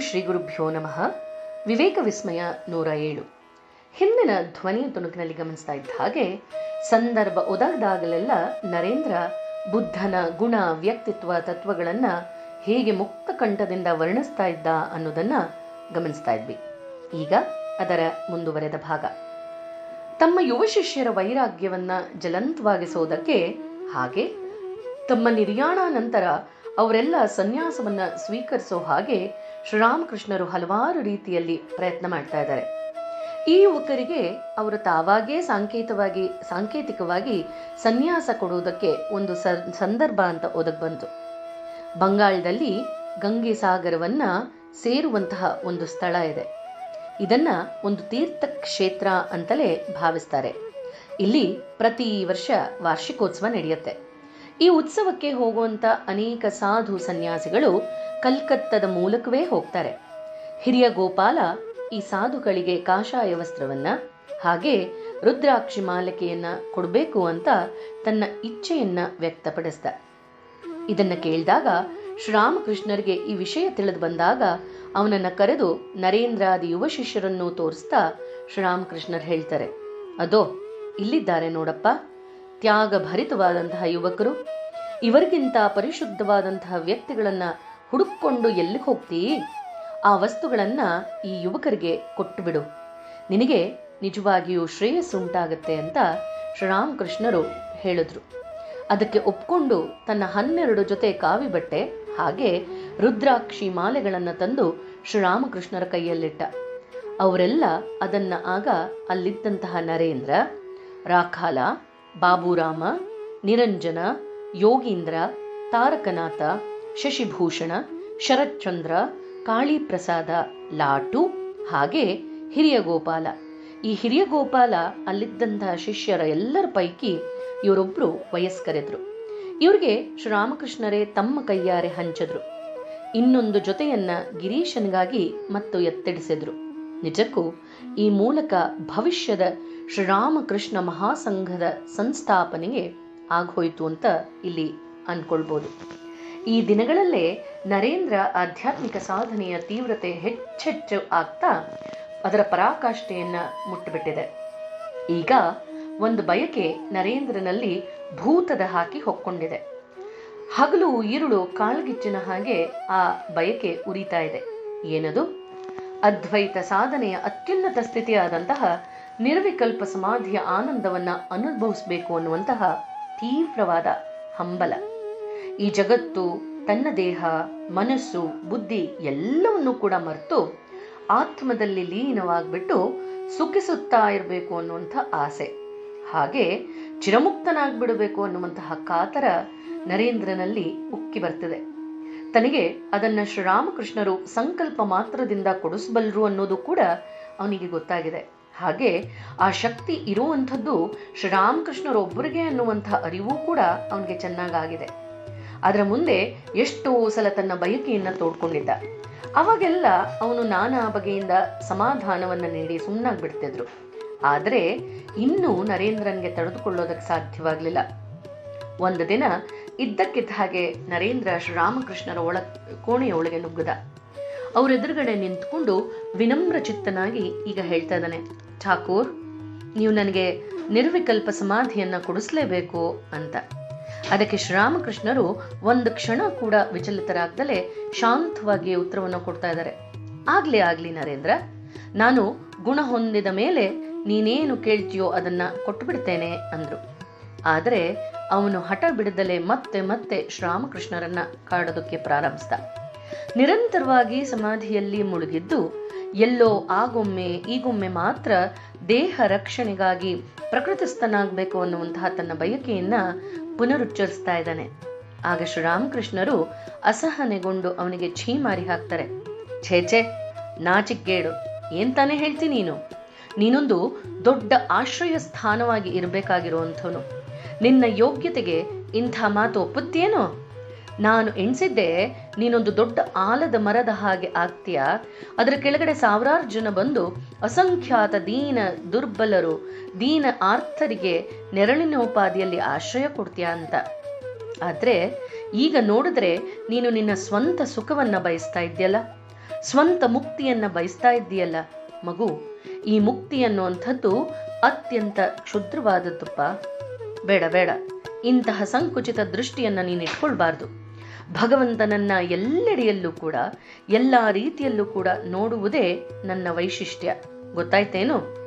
ಶ್ರೀ ಗುರುಭ್ಯೋ ನಮಃ. ವಿವೇಕ ವಿಸ್ಮಯ ನೂರ ಏಳು. ಹಿಂದಿನ ಧ್ವನಿಯ ತುಣುಕಿನಲ್ಲಿ ಗಮನಿಸ್ತಾ ಇದ್ದ ಹಾಗೆ ಸಂದರ್ಭ ಒದಗದಾಗಲೆಲ್ಲ ನರೇಂದ್ರ ಬುದ್ಧನ ಗುಣ, ವ್ಯಕ್ತಿತ್ವ, ತತ್ವಗಳನ್ನ ಹೇಗೆ ಮುಕ್ತ ಕಂಠದಿಂದ ವರ್ಣಿಸ್ತಾ ಇದ್ದ ಅನ್ನೋದನ್ನ ಗಮನಿಸ್ತಾ ಇದ್ವಿ. ಈಗ ಅದರ ಮುಂದುವರೆದ ಭಾಗ. ತಮ್ಮ ಯುವ ಶಿಷ್ಯರ ವೈರಾಗ್ಯವನ್ನ ಜಲಂತವಾಗಿಸೋದಕ್ಕೆ ಹಾಗೆ ತಮ್ಮ ನಿರ್ಯಾಣ ನಂತರ ಅವರೆಲ್ಲ ಸನ್ಯಾಸವನ್ನ ಸ್ವೀಕರಿಸೋ ಹಾಗೆ ಶ್ರೀರಾಮಕೃಷ್ಣರು ಹಲವಾರು ರೀತಿಯಲ್ಲಿ ಪ್ರಯತ್ನ ಮಾಡ್ತಾ ಇದ್ದಾರೆ. ಈ ಯುವಕರಿಗೆ ಅವರು ತಾವಾಗೇ ಸಾಂಕೇತವಾಗಿ, ಸಾಂಕೇತಿಕವಾಗಿ ಸನ್ಯಾಸ ಕೊಡುವುದಕ್ಕೆ ಒಂದು ಸಂದರ್ಭ ಅಂತ ಒದಗ್ ಬಂತು. ಬಂಗಾಳದಲ್ಲಿ ಗಂಗೆ ಸಾಗರವನ್ನ ಸೇರುವಂತಹ ಒಂದು ಸ್ಥಳ ಇದೆ. ಇದನ್ನ ಒಂದು ತೀರ್ಥ ಕ್ಷೇತ್ರ ಅಂತಲೇ ಭಾವಿಸ್ತಾರೆ. ಇಲ್ಲಿ ಪ್ರತಿ ವರ್ಷ ವಾರ್ಷಿಕೋತ್ಸವ ನಡೆಯುತ್ತೆ. ಈ ಉತ್ಸವಕ್ಕೆ ಹೋಗುವಂತ ಅನೇಕ ಸಾಧು ಸನ್ಯಾಸಿಗಳು ಕಲ್ಕತ್ತದ ಮೂಲಕವೇ ಹೋಗ್ತಾರೆ. ಹಿರಿಯ ಗೋಪಾಲ ಈ ಸಾಧುಗಳಿಗೆ ಕಾಷಾಯ ವಸ್ತ್ರವನ್ನ ಹಾಗೆ ರುದ್ರಾಕ್ಷಿ ಮಾಲಿಕೆಯನ್ನ ಕೊಡಬೇಕು ಅಂತ ತನ್ನ ಇಚ್ಛೆಯನ್ನ ವ್ಯಕ್ತಪಡಿಸ್ದ. ಇದನ್ನ ಕೇಳಿದಾಗ ಶ್ರೀರಾಮಕೃಷ್ಣರಿಗೆ ಈ ವಿಷಯ ತಿಳಿದು ಬಂದಾಗ ಅವನನ್ನ ಕರೆದು ನರೇಂದ್ರಾದಿ ಯುವ ಶಿಷ್ಯರನ್ನು ತೋರಿಸ್ತಾ ಶ್ರೀರಾಮಕೃಷ್ಣರ್ ಹೇಳ್ತಾರೆ, ಅದೋ, ಇಲ್ಲಿದ್ದಾರೆ ನೋಡಪ್ಪ. ತ್ಯಾಗ ಭರಿತವಾದಂತಹ ಯುವಕರು, ಇವರಿಗಿಂತ ಪರಿಶುದ್ಧವಾದಂತಹ ವ್ಯಕ್ತಿಗಳನ್ನ ಹುಡುಕೊಂಡು ಎಲ್ಲಿಗೆ ಹೋಗ್ತೀ? ಆ ವಸ್ತುಗಳನ್ನ ಈ ಯುವಕರಿಗೆ ಕೊಟ್ಟು ಬಿಡು ನಿನಗೆ ನಿಜವಾಗಿಯೂ ಶ್ರೇಯಸ್ಸುಂಟಾಗತ್ತೆ ಅಂತ ಶ್ರೀರಾಮಕೃಷ್ಣರು ಹೇಳಿದ್ರು. ಅದಕ್ಕೆ ಒಪ್ಕೊಂಡು ತನ್ನ ಹನ್ನೆರಡು ಜೊತೆ ಕಾವಿ ಬಟ್ಟೆ ಹಾಗೆ ರುದ್ರಾಕ್ಷಿ ಮಾಲೆಗಳನ್ನು ತಂದು ಶ್ರೀರಾಮಕೃಷ್ಣರ ಕೈಯಲ್ಲಿಟ್ಟ. ಅವರೆಲ್ಲ ಅದನ್ನ ಆಗ ಅಲ್ಲಿದ್ದಂತಹ ನರೇಂದ್ರ, ರಾಖಾಲ ಬಾಬುರಾಮ, ನಿರಂಜನ, ಯೋಗೀಂದ್ರ, ತಾರಕನಾಥ, ಶಶಿಭೂಷಣ, ಶರತ್ಚಂದ್ರ, ಕಾಳಿಪ್ರಸಾದ, ಲಾಟು, ಹಾಗೆ ಹಿರಿಯ ಗೋಪಾಲ. ಈ ಹಿರಿಯ ಗೋಪಾಲ ಅಲ್ಲಿದ್ದಂತಹ ಶಿಷ್ಯರ ಎಲ್ಲರ ಪೈಕಿ ಇವರೊಬ್ರು ವಯಸ್ಕರೆದ್ರು. ಇವ್ರಿಗೆ ಶ್ರೀರಾಮಕೃಷ್ಣರೇ ತಮ್ಮ ಕೈಯಾರೆ ಹಂಚಿದ್ರು. ಇನ್ನೊಂದು ಜೊತೆಯನ್ನ ಗಿರೀಶನಿಗಾಗಿ ಮತ್ತು ಎತ್ತಿಡಿಸಿದ್ರು. ನಿಜಕ್ಕೂ ಈ ಮೂಲಕ ಭವಿಷ್ಯದ ಶ್ರೀರಾಮಕೃಷ್ಣ ಮಹಾಸಂಘದ ಸಂಸ್ಥಾಪನೆಗೆ ಆಗೋಯ್ತು ಅಂತ ಇಲ್ಲಿ ಅನ್ಕೊಳ್ಬೋದು. ಈ ದಿನಗಳಲ್ಲೇ ನರೇಂದ್ರ ಆಧ್ಯಾತ್ಮಿಕ ಸಾಧನೆಯ ತೀವ್ರತೆ ಹೆಚ್ಚೆಚ್ಚು ಆಗ್ತಾ ಅದರ ಪರಾಕಾಷ್ಠೆಯನ್ನ ಮುಟ್ಟಿಬಿಟ್ಟಿದೆ. ಈಗ ಒಂದು ಬಯಕೆ ನರೇಂದ್ರನಲ್ಲಿ ಭೂತದ ಹಾಕಿ ಹೊಕ್ಕೊಂಡಿದೆ. ಹಗಲು ಇರುಳು ಕಾಳ್ಗಿಚ್ಚಿನ ಹಾಗೆ ಆ ಬಯಕೆ ಉರಿತಾ ಇದೆ. ಏನದು? ಅದ್ವೈತ ಸಾಧನೆಯ ಅತ್ಯುನ್ನತ ಸ್ಥಿತಿಯಾದಂತಹ ನಿರ್ವಿಕಲ್ಪ ಸಮಾಧಿಯ ಆನಂದವನ್ನ ಅನುಭವಿಸಬೇಕು ಅನ್ನುವಂತಹ ತೀವ್ರವಾದ ಹಂಬಲ. ಈ ಜಗತ್ತು, ತನ್ನ ದೇಹ, ಮನಸ್ಸು, ಬುದ್ಧಿ ಎಲ್ಲವನ್ನೂ ಕೂಡ ಮರೆತು ಆತ್ಮದಲ್ಲಿ ಲೀನವಾಗ್ಬಿಟ್ಟು ಸುಖಿಸುತ್ತಾ ಇರಬೇಕು ಅನ್ನುವಂಥ ಆಸೆ. ಹಾಗೆ ಚಿರಮುಕ್ತನಾಗ್ಬಿಡಬೇಕು ಅನ್ನುವಂತಹ ಕಾತರ ನರೇಂದ್ರನಲ್ಲಿ ಉಕ್ಕಿ ಬರ್ತದೆ. ತನಗೆ ಅದನ್ನ ಶ್ರೀರಾಮಕೃಷ್ಣರು ಸಂಕಲ್ಪ ಮಾತ್ರದಿಂದ ಕೊಡಿಸಬಲ್ಲರು ಅನ್ನೋದು ಕೂಡ ಅವನಿಗೆ ಗೊತ್ತಾಗಿದೆ. ಹಾಗೆ ಆ ಶಕ್ತಿ ಇರುವಂಥದ್ದು ಶ್ರೀರಾಮಕೃಷ್ಣರೊಬ್ಬರಿಗೆ ಅನ್ನುವಂಥ ಅರಿವು ಕೂಡ ಅವನಿಗೆ ಚೆನ್ನಾಗಾಗಿದೆ. ಅದರ ಮುಂದೆ ಎಷ್ಟೋ ಸಲ ತನ್ನ ಬಯಕೆಯನ್ನ ತೋಡ್ಕೊಂಡಿದ್ದ. ಅವಾಗೆಲ್ಲ ಅವನು ನಾನಾ ಬಗೆಯಿಂದ ಸಮಾಧಾನವನ್ನ ನೀಡಿ ಸುಮ್ಮನಾಗ್ಬಿಡ್ತಿದ್ರು ಆದರೆ ಇನ್ನೂ ನರೇಂದ್ರನ್ಗೆ ತಡೆದುಕೊಳ್ಳೋದಕ್ಕೆ ಸಾಧ್ಯವಾಗಲಿಲ್ಲ. ಒಂದು ದಿನ ಇದ್ದಕ್ಕಿದ್ದ ಹಾಗೆ ನರೇಂದ್ರ ಶ್ರೀರಾಮಕೃಷ್ಣರ ಒಳ ಕೋಣೆಯ ಒಳಗೆ ನುಗ್ಗದ. ಅವ್ರ ಎದುರುಗಡೆ ನಿಂತ್ಕೊಂಡು ವಿನಮ್ರ ಚಿತ್ತನಾಗಿ ಈಗ ಹೇಳ್ತಾ ಇದ್ದಾನೆ. ಠಾಕೂರ್, ನೀವು ನನಗೆ ನಿರ್ವಿಕಲ್ಪ ಸಮಾಧಿಯನ್ನು ಕೊಡಿಸ್ಲೇಬೇಕು ಅಂತ. ಅದಕ್ಕೆ ಶ್ರೀರಾಮಕೃಷ್ಣರು ಒಂದು ಕ್ಷಣ ಕೂಡ ವಿಚಲಿತರಾಗ್ದಲೇ ಶಾಂತವಾಗಿ ಉತ್ತರವನ್ನು ಕೊಡ್ತಾ ಇದ್ದಾರೆ. ಆಗ್ಲಿ ಆಗ್ಲಿ ನರೇಂದ್ರ, ನಾನು ಗುಣ ಹೊಂದಿದ ಮೇಲೆ ನೀನೇನು ಕೇಳ್ತೀಯೋ ಅದನ್ನ ಕೊಟ್ಟು ಬಿಡ್ತೇನೆ ಅಂದ್ರು. ಆದರೆ ಅವನು ಹಠ ಬಿಡದಲೇ ಮತ್ತೆ ಮತ್ತೆ ಶ್ರೀರಾಮಕೃಷ್ಣರನ್ನ ಕಾಡೋದಕ್ಕೆ ಪ್ರಾರಂಭಿಸ್ದ. ನಿರಂತರವಾಗಿ ಸಮಾಧಿಯಲ್ಲಿ ಮುಳುಗಿದ್ದು ಎಲ್ಲೋ ಆಗೊಮ್ಮೆ, ಈಗೊಮ್ಮೆ ಮಾತ್ರ ದೇಹ ರಕ್ಷಣೆಗಾಗಿ ಪ್ರಕೃತಿಸ್ಥನಾಗಬೇಕು ಅನ್ನುವಂತಹ ತನ್ನ ಬಯಕೆಯನ್ನ ಪುನರುಚ್ಚರಿಸ್ತಾ ಇದ್ದಾನೆ. ಆಗ ಶ್ರೀರಾಮಕೃಷ್ಣರು ಅಸಹನೆಗೊಂಡು ಅವನಿಗೆ ಛೀ ಮಾರಿ ಹಾಕ್ತಾರೆ. ಛೇ ನಾಚಿಕ್ಕೇಡು ಏನ್ ತಾನೇ ಹೇಳ್ತಿ ನೀನು? ನೀನೊಂದು ದೊಡ್ಡ ಆಶ್ರಯ ಸ್ಥಾನವಾಗಿ ಇರಬೇಕಾಗಿರುವಂಥವನು. ನಿನ್ನ ಯೋಗ್ಯತೆಗೆ ಇಂಥ ಮಾತು ಒಪ್ಪುತ್ತೇನೋ ನಾನು ಎಣಿಸಿದ್ದೆ, ನೀನೊಂದು ದೊಡ್ಡ ಆಲದ ಮರದ ಹಾಗೆ ಆಗ್ತೀಯ? ಅದರ ಕೆಳಗಡೆ ಸಾವಿರಾರು ಜನ ಬಂದು ಅಸಂಖ್ಯಾತ ದೀನ ದುರ್ಬಲರು, ದೀನ ಆರ್ಥರಿಗೆ ನೆರಳಿನ ಉಪಾದಿಯಲ್ಲಿ ಆಶ್ರಯ ಕೊಡ್ತೀಯ ಅಂತ. ಆದರೆ, ಈಗ ನೋಡಿದ್ರೆ ನೀನು ನಿನ್ನ ಸ್ವಂತ ಸುಖವನ್ನ ಬಯಸ್ತಾ ಇದ್ದೀಯಲ್ಲ? ಸ್ವಂತ ಮುಕ್ತಿಯನ್ನ ಬಯಸ್ತಾ ಇದ್ದೀಯಲ್ಲ? ಮಗು, ಈ ಮುಕ್ತಿ ಅನ್ನುವಂಥದ್ದು ಅತ್ಯಂತ ಕ್ಷುದ್ರವಾದದ್ದಪ್ಪ. ಬೇಡ ಬೇಡ. ಇಂತಹ ಸಂಕುಚಿತ ದೃಷ್ಟಿಯನ್ನು ನೀನು ಇಟ್ಕೊಳ್ಬಾರ್ದು. ಭಗವಂತನನ್ನ ಎಲ್ಲೆಡೆಯಲ್ಲೂ ಕೂಡ, ಎಲ್ಲ ರೀತಿಯಲ್ಲೂ ಕೂಡ ನೋಡುವುದೇ ನನ್ನ ವೈಶಿಷ್ಟ್ಯ. ಗೊತ್ತಾಯ್ತೇನು?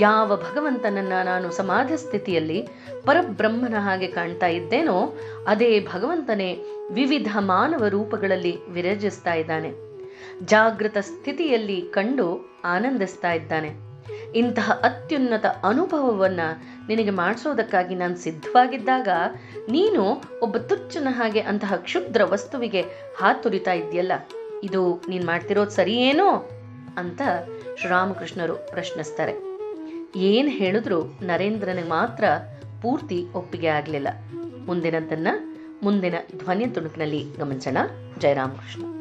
ಯಾವ ಭಗವಂತನನ್ನ ನಾನು ಸಮಾಧ ಸ್ಥಿತಿಯಲ್ಲಿ ಪರಬ್ರಹ್ಮನ ಹಾಗೆ ಕಾಣ್ತಾ ಇದ್ದೇನೋ, ಅದೇ ಭಗವಂತನೇ ವಿವಿಧ ಮಾನವ ರೂಪಗಳಲ್ಲಿ ವಿರಜಿಸ್ತಾ ಇದ್ದಾನೆ. ಜಾಗೃತ ಸ್ಥಿತಿಯಲ್ಲಿ ಕಂಡು ಆನಂದಿಸ್ತಾ ಇದ್ದಾನೆ. ಇಂತಹ ಅತ್ಯುನ್ನತ ಅನುಭವವನ್ನ ನಿನಗೆ ಮಾಡಿಸೋದಕ್ಕಾಗಿ ನಾನು ಸಿದ್ಧವಾಗಿದ್ದಾಗ ನೀನು ಒಬ್ಬ ತುಚ್ಚನ ಹಾಗೆ ಅಂತಹ ಕ್ಷುದ್ರ ವಸ್ತುವಿಗೆ ಹಾತುರಿತಾ ಇದೆಯಲ್ಲ ಇದು ನೀನ್ ಮಾಡ್ತಿರೋದು ಸರಿಯೇನೋ? ಅಂತ ಶ್ರೀರಾಮಕೃಷ್ಣರು ಪ್ರಶ್ನಿಸ್ತಾರೆ. ಏನು ಹೇಳಿದ್ರು ನರೇಂದ್ರನಿಗೆ ಮಾತ್ರ ಪೂರ್ತಿ ಒಪ್ಪಿಗೆ ಆಗಲಿಲ್ಲ. ಮುಂದಿನದನ್ನ ಮುಂದಿನ ಧ್ವನಿ ತುಣುಕಿನಲ್ಲಿ ಗಮನಿಸೋಣ. ಜಯರಾಮಕೃಷ್ಣ.